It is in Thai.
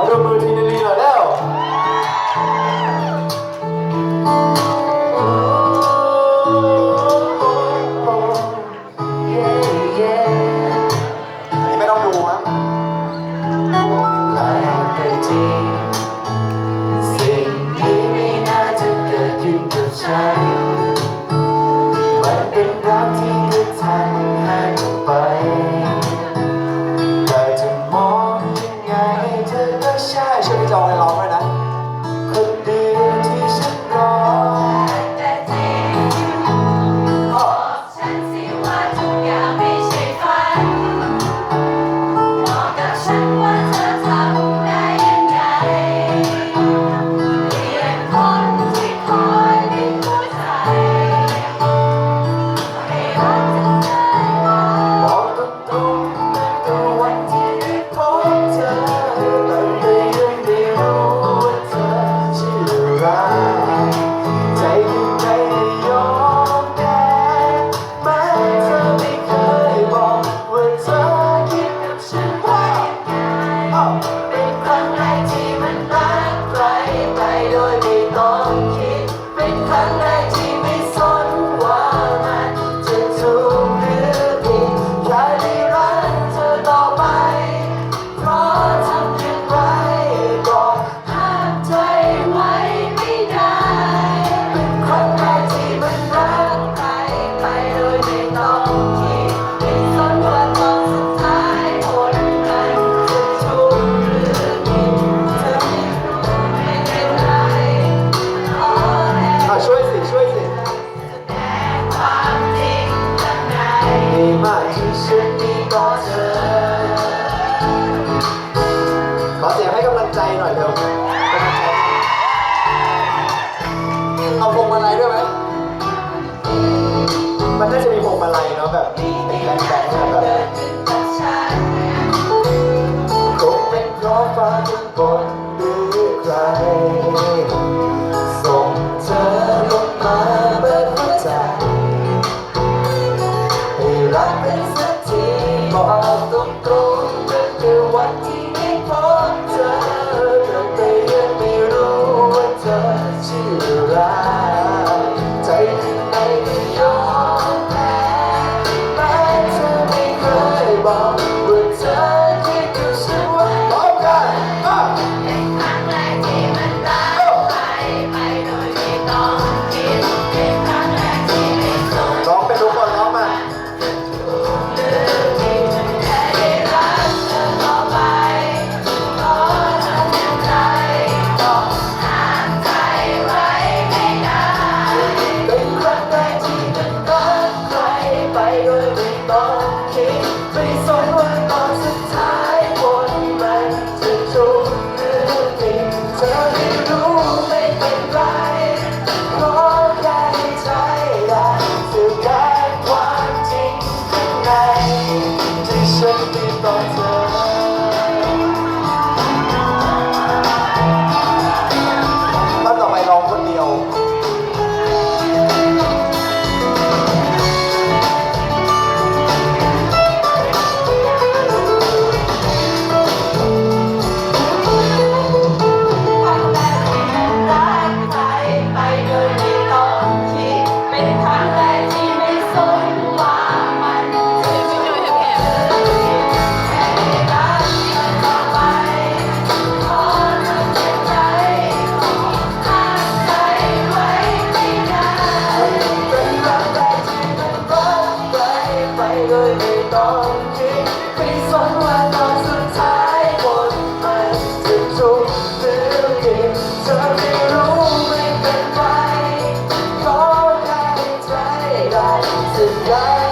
어려움을 비밀리잖아요 อยเร็วเอาพวงมาลัยด้วยไหม มันน่าจะมีพวงมาลัยเนาะแบบแบนแบบคงเป็นเพราะฟ้าทุกคนหใส่งเธอลงมาเบิหัวใจให้รักเป็นสักทีบอก当。to die.